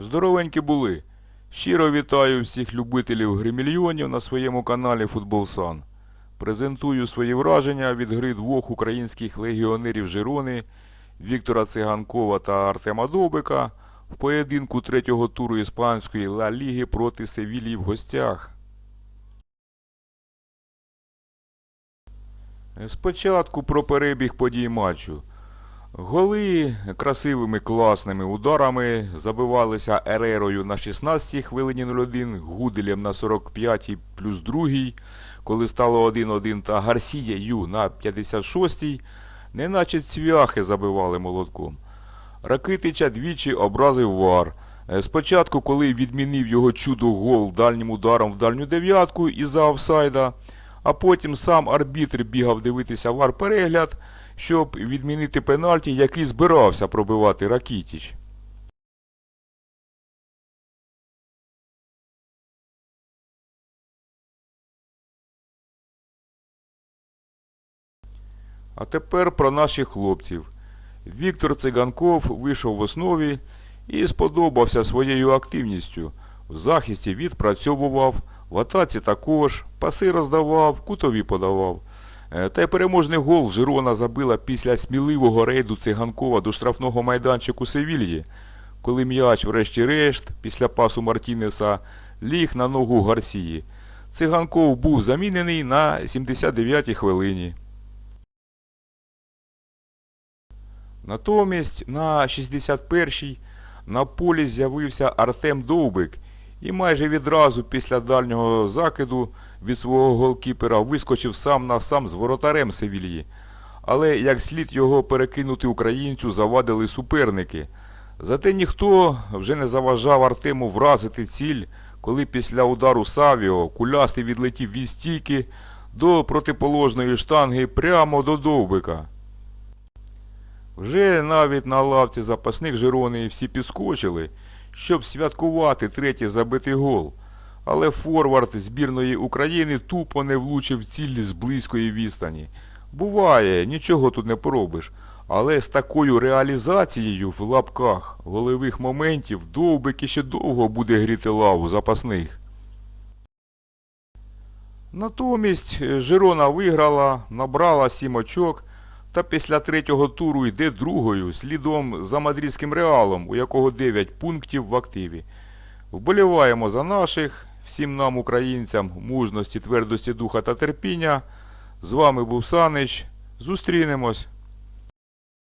Здоровенькі були. Щиро вітаю всіх любителів гримільйонів на своєму каналі Футболсан. Презентую свої враження від гри двох українських легіонерів Жирони Віктора Циганкова та Артема Довбика в поєдинку третього туру іспанської Ла Ліги проти Севілії в гостях. Спочатку про перебіг подій матчу. Голи красивими класними ударами забивалися Ерерою на 16 хвилині 01, Гуделем на 45 плюс 2, коли стало 1-1 та Гарсією на 56, неначе цвяхи забивали молотком. Ракитича двічі образив вар. Е, Спочатку, коли відмінив його чудо гол дальнім ударом в дальню дев'ятку із-за офсайда, а потім сам арбітр бігав дивитися вар перегляд, щоб відмінити пенальті, який збирався пробивати Ракітіч. А тепер про наших хлопців. Віктор Циганков вийшов в основі і сподобався своєю активністю. В захисті відпрацьовував, в атаці також, паси роздавав, кутові подавав. Е, Та й переможний гол Жирона забила після сміливого рейду Циганкова до штрафного майданчику Севільї, коли м'яч, врешті-решт, після пасу Мартінеса, ліг на ногу Гарсії. Циганков був замінений на 79-й хвилині. Натомість на 61-й на полі з'явився Артем Довбик і майже відразу після дальнього закиду від свого голкіпера вискочив сам на сам з воротарем Севільї. Але як слід його перекинути українцю завадили суперники. Зате ніхто вже не заважав Артему вразити ціль, коли після удару Савіо кулястий відлетів від стійки до протиположної штанги прямо до Довбика. Вже навіть на лавці запасних Жирони всі підскочили, щоб святкувати третій забитий гол. Але форвард збірної України тупо не влучив в ціль з близької відстані. Буває, нічого тут не поробиш. Але з такою реалізацією в лапках голевих моментів довбик іще довго буде гріти лаву запасних. Натомість Жирона виграла, набрала сім очок та після третього туру йде другою, слідом за мадридським реалом, у якого 9 пунктів в активі. Вболіваємо за наших, всім нам, українцям, мужності, твердості духа та терпіння. З вами був Санич. Зустрінемось.